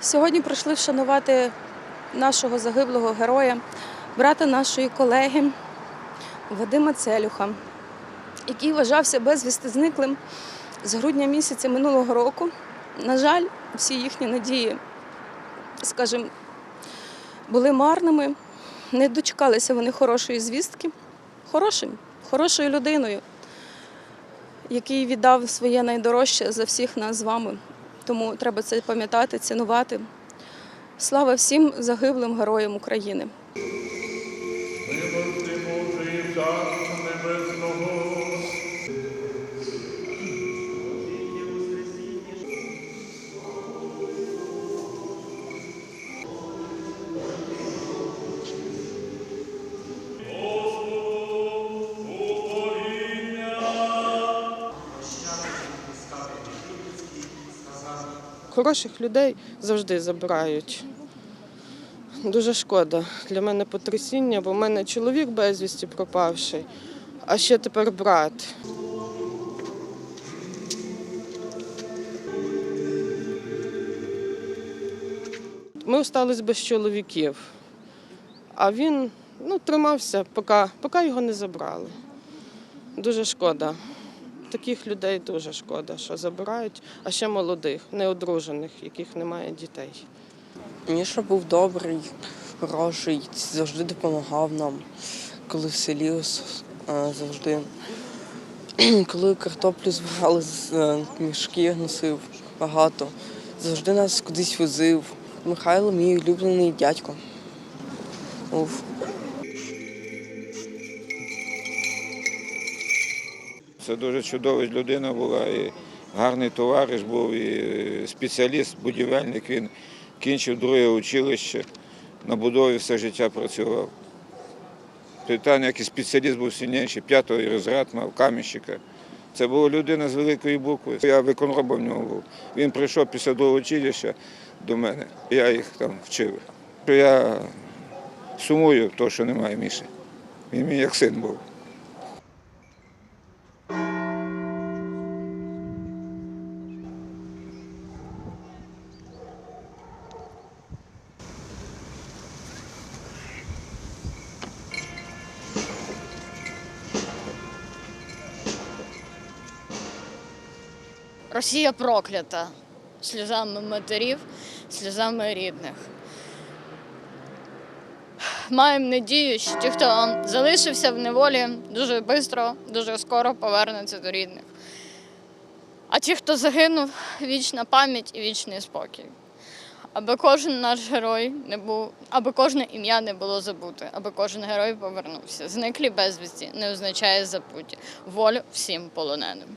Сьогодні прийшли вшанувати нашого загиблого героя, брата нашої колеги Вадима Целюха, який вважався безвісти зниклим з грудня місяця минулого року. На жаль, всі їхні надії, скажімо, були марними. Не дочекалися вони хорошої звістки, хорошим, хорошою людиною, який віддав своє найдорожче за всіх нас з вами. Тому треба це пам'ятати, цінувати. Слава всім загиблим героям України. Хороших людей завжди забирають. Дуже шкода. Для мене потрясіння, бо в мене чоловік безвісті пропавший, а ще тепер брат. Ми остались без чоловіків, а він ну, тримався, поки, поки його не забрали. Дуже шкода. Таких людей дуже шкода, що забирають, а ще молодих, неодружених, яких немає дітей. Міша був добрий, хороший, завжди допомагав нам, коли в селі е, завжди. Коли картоплю збирали, з- е, мішки носив багато, завжди нас кудись возив. Михайло мій улюблений дядько. Це дуже чудова людина була, і гарний товариш був, і спеціаліст, будівельник. Він кінчив друге училище, на будові все життя працював. Питання, як і спеціаліст був сильніший, п'ятий розряд мав камінщика. Це була людина з великої букви. Я виконробом в нього був. Він прийшов після другого училища до мене. Я їх там вчив. Я сумую, того, що немає Міші. Він мій як син був. Росія проклята сльозами матерів, сльозами рідних. Маємо надію, що ті, хто залишився в неволі, дуже швидко, дуже скоро повернуться до рідних. А ті, хто загинув, вічна пам'ять і вічний спокій. Аби кожен наш герой не був, аби кожне ім'я не було забуте, аби кожен герой повернувся. Зниклі безвісті не означає забуті. Волю всім полоненим.